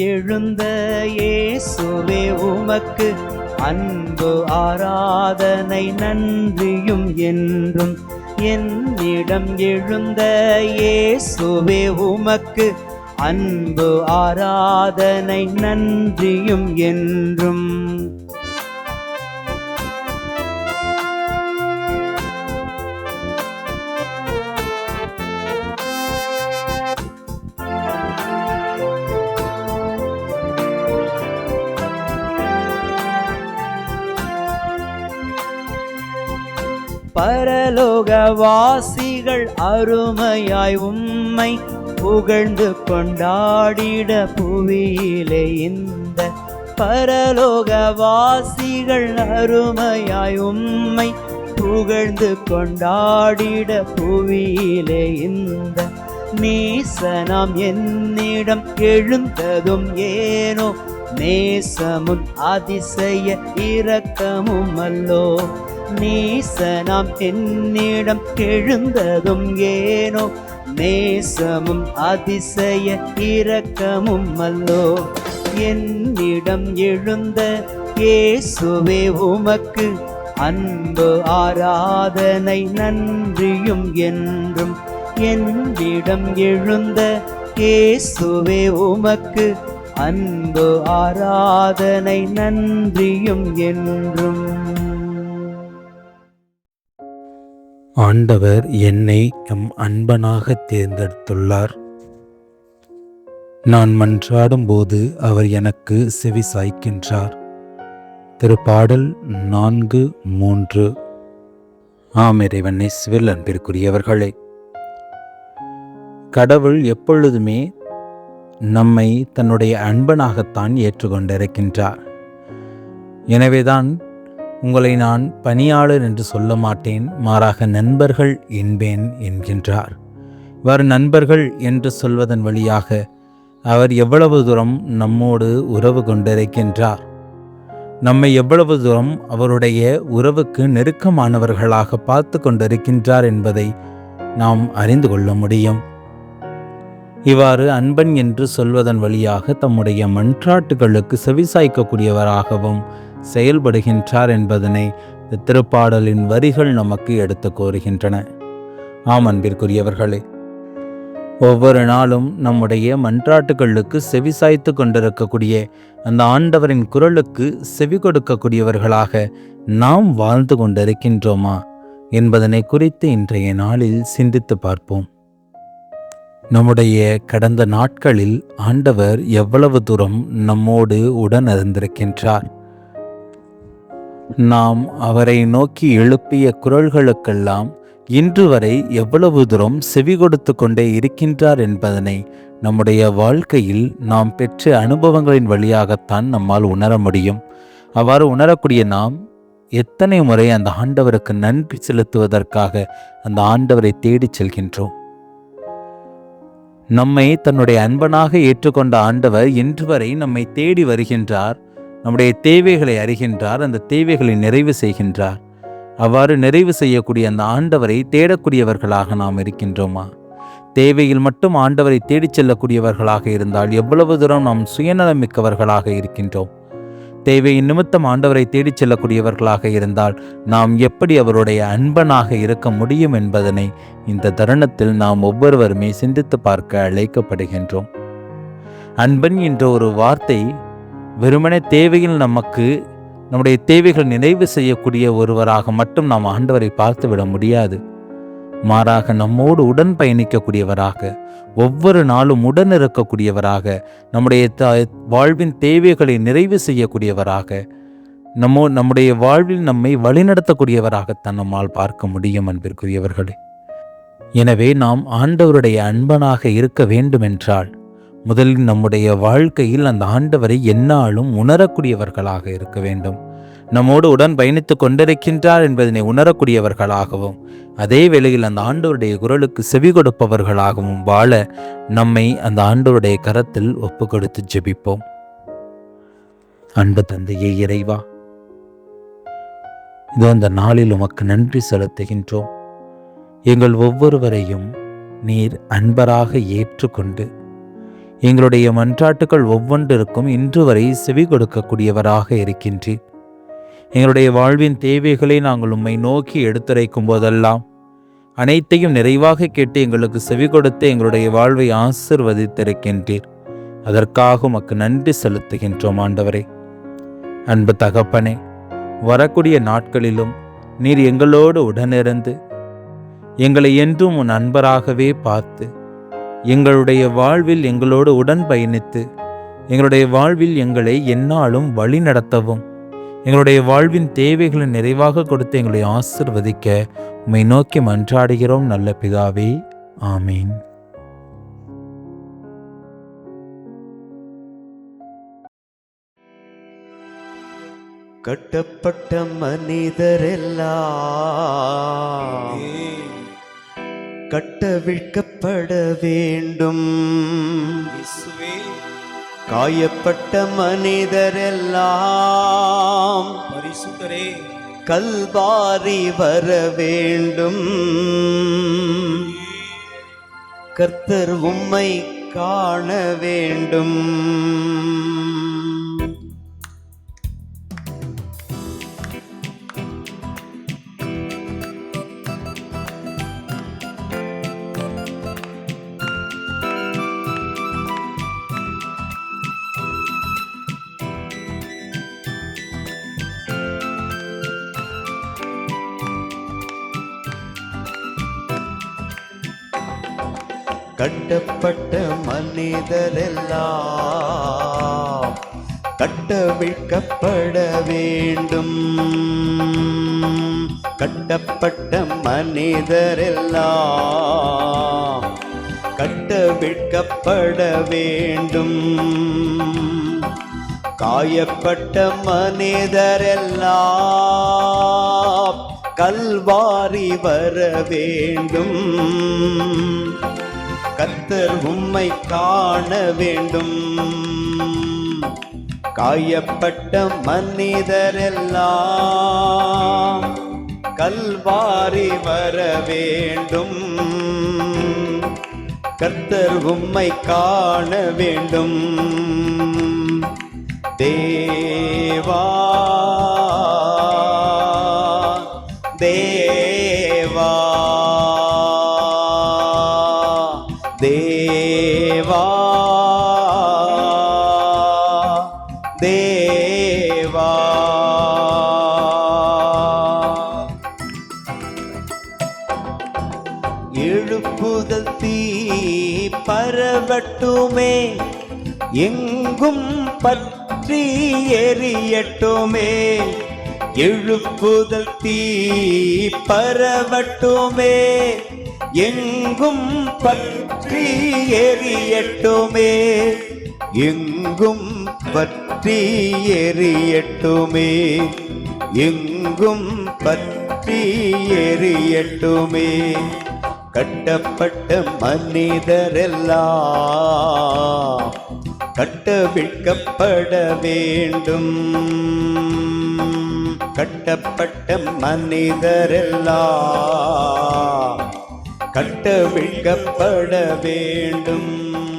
எழுந்த இயேசுவே உமக்கு அன்பு ஆராதனை நன்றியும் என்றும். என்னிடம் எழுந்த இயேசுவே உமக்கு அன்பு ஆராதனை நன்றியும் என்றும். பரலோக வாசிகள் அருமையாய் உம்மை புகழ்ந்து கொண்டாடிட புவியிலே இந்த பரலோக வாசிகள் அருமையாய் உம்மை புகழ்ந்து கொண்டாடிட புவியிலே இந்த நீசனம் என்னிடம் எழுந்ததும் ஏனோ நேசமும் அதிசய இரக்கமும் அல்லோ. நீசனம் என்னிடம் எழுந்ததும் ஏனோ நேசமும் அதிசய இரக்கமும் அல்லோ. என்னிடம் எழுந்த இயேசுவே உமக்கு அன்பு ஆராதனை நன்றியும் என்றும். என்னிடம் எழுந்த இயேசுவே உமக்கு அன்பு ஆராதனை நன்றியும் என்றும். ஆண்டவர் என்னை எம் அன்பனாக தேர்ந்தெடுத்துள்ளார். நான் மன்றாடும் போது அவர் எனக்கு செவி சாய்க்கின்றார். திருப்பாடல் நான்கு மூன்று. ஆம் இறைவன் அன்பிற்குரியவர்களே. கடவுள் எப்பொழுதுமே நம்மை தன்னுடைய அன்பனாகத்தான் ஏற்றுக்கொண்டிருக்கின்றார். எனவேதான் உங்களை நான் பணியாளர் என்று சொல்ல மாட்டேன் மாறாக நண்பர்கள் என்பேன் என்கின்றார். இவ்வாறு நண்பர்கள் என்று சொல்வதன் வழியாக அவர் எவ்வளவு தூரம் நம்மோடு உறவு கொண்டிருக்கின்றார். நம்மை எவ்வளவு தூரம் அவருடைய உறவுக்கு நெருக்கமானவர்களாக பார்த்து கொண்டிருக்கின்றார் என்பதை நாம் அறிந்து கொள்ள முடியும். இவ்வாறு அன்பன் என்று சொல்வதன் வழியாக தம்முடைய மன்றாட்டுகளுக்கு செவிசாய்க்கக்கூடியவராகவும் செயல்படுகின்றார் என்பதனை இந்த திருப்பாடலின் வரிகள் நமக்கு எடுத்து கோருகின்றன ஆம் அன்பிற்குரியவர்களே ஒவ்வொரு நாளும் நம்முடைய மன்றாட்டுகளுக்கு செவிசாய்த்து கொண்டிருக்கக்கூடிய அந்த ஆண்டவரின் குரலுக்கு செவி கொடுக்கக்கூடியவர்களாக நாம் வாழ்ந்து கொண்டிருக்கின்றோமா என்பதனை குறித்து இன்றைய நாளில் சிந்தித்து பார்ப்போம். நம்முடைய கடந்த நாட்களில் ஆண்டவர் எவ்வளவு தூரம் நம்மோடு உடன் இருந்திருக்கின்றார். நாம் அவரை நோக்கி எழுப்பிய குரல்களுக்கெல்லாம் இன்று வரை எவ்வளவு தூரம் செவி கொடுத்து கொண்டே இருக்கின்றார் என்பதனை நம்முடைய வாழ்க்கையில் நாம் பெற்ற அனுபவங்களின் வழியாகத்தான் நம்மால் உணர முடியும். அவ்வாறு உணரக்கூடிய நாம் எத்தனை முறை அந்த ஆண்டவருக்கு நன்றி செலுத்துவதற்காக அந்த ஆண்டவரை தேடிச் செல்கின்றோம். நம்மை தன்னுடைய அன்பனாக ஏற்றுக்கொண்ட ஆண்டவர் இன்று வரை நம்மை தேடி வருகின்றார். நம்முடைய தேவைகளை அறிகின்றார் அந்த தேவைகளை நிறைவு செய்கின்றார். அவ்வாறு நிறைவு செய்யக்கூடிய அந்த ஆண்டவரை தேடக்கூடியவர்களாக நாம் இருக்கின்றோமா? தேவையில் மட்டும் ஆண்டவரை தேடிச் செல்லக்கூடியவர்களாக இருந்தால் எவ்வளவு தூரம் நாம் சுயநலமிக்கவர்களாக இருக்கின்றோம்? தேவையின் நிமித்தம் ஆண்டவரை தேடிச் செல்லக்கூடியவர்களாக இருந்தால் நாம் எப்படி அவருடைய அன்பனாக இருக்க முடியும் என்பதனை இந்த தருணத்தில் நாம் ஒவ்வொருவருமே சிந்தித்து பார்க்க அழைக்கப்படுகின்றோம். அன்பன் என்ற ஒரு வார்த்தை வெறுமனே தேவையில் நமக்கு நம்முடைய தேவைகள் நிறைவு செய்யக்கூடிய ஒருவராக மட்டும் நாம் ஆண்டவரை பார்த்து விட முடியாது. மாறாக நம்மோடு உடன் பயணிக்கக்கூடியவராக ஒவ்வொரு நாளும் உடன் இருக்கக்கூடியவராக நம்முடைய த- வாழ்வின் தேவைகளை நிறைவு செய்யக்கூடியவராக நம்மோ நம்முடைய வாழ்வில் நம்மை வழிநடத்தக்கூடியவராகத்தான் நம்மால் பார்க்க முடியும் அன்பிற்குரியவர்களே. எனவே நாம் ஆண்டவருடைய அன்பனாக இருக்க வேண்டுமென்றால் முதலில் நம்முடைய வாழ்க்கையில் அந்த ஆண்டவரை என்னாலும் உணரக்கூடியவர்களாக இருக்க வேண்டும். நம்மோடு உடன் பயணித்துக் கொண்டிருக்கின்றார் என்பதனை உணரக்கூடியவர்களாகவும் அதே வேளையில் அந்த ஆண்டவருடைய குரலுக்கு செவி கொடுப்பவர்களாகவும் வாழ நம்மை அந்த ஆண்டவருடைய கரத்தில் ஒப்பு கொடுத்து ஜெபிப்போம். அன்பு தந்தையே இறைவா இதோ அந்த நாளில் உமக்கு நன்றி செலுத்துகின்றோம். எங்கள் ஒவ்வொருவரையும் நீர் அன்பராக ஏற்றுக்கொண்டு எங்களுடைய மன்றாட்டுகள் ஒவ்வொன்றிற்கும் இன்று வரை செவி கொடுக்கக்கூடியவராக இருக்கின்றீர். எங்களுடைய வாழ்வின் தேவைகளை நாங்கள் உம்மை நோக்கி எடுத்துரைக்கும் போதெல்லாம் அனைத்தையும் நிறைவாக கேட்டு எங்களுக்கு செவி கொடுத்து எங்களுடைய வாழ்வை ஆசிர்வதித்திருக்கின்றீர். அதற்காக உமக்கு நன்றி செலுத்துகின்றோம் ஆண்டவரே. அன்பு தகப்பனே வரக்கூடிய நாட்களிலும் நீர் எங்களோடு உடனிருந்து எங்களை என்றும் உன் அன்பராகவே பார்த்து எங்களுடைய வாழ்வில் எங்களோடு உடன் பயணித்து எங்களுடைய வாழ்வில் எங்களை எந்நாளும் வழி நடத்தவும் எங்களுடைய வாழ்வின் தேவைகளை நிறைவாக கொடுத்து எங்களை ஆசிர்வதிக்க உம்மை நோக்கி மன்றாடுகிறோம் நல்ல பிதாவே. ஆமீன். கட்டப்பட்ட மனிதரெல்லாம் கட்டவிழ்க்கப்பட வேண்டும். காயப்பட்ட மனிதரெல்லாம் பரிசுத்தரே. கல்வாரி வர வேண்டும். கர்த்தர் உம்மை காண வேண்டும். கட்டப்பட்ட மனிதரெல்லாம் கட்டவிழ்க்கப்பட வேண்டும். கட்டப்பட்ட மனிதரெல்லாம் கட்டவிழ்க்கப்பட வேண்டும். காயப்பட்ட மனிதரெல்லாம் கல்வாரி வர வேண்டும். கத்தர் உம்மை காண வேண்டும். காயப்பட்ட மனிதரெல்லாம் கல்வாரி வர வேண்டும். கர்த்தர் உம்மை காண வேண்டும். பரவட்டுமே எங்கும் பற்றி எரியட்டுமே எழுப்புதல் தீ பரவட்டுமே எங்கும் பற்றி எரியட்டுமே எங்கும் பற்றி எரியட்டுமே எங்கும் பற்றி எரியட்டுமே. கட்டப்பட்ட மனிதரெல்லாம் கட்டவிழ்க்கப்பட வேண்டும். கட்டப்பட்ட மனிதரெல்லாம் கட்டவிழ்க்கப்பட வேண்டும்.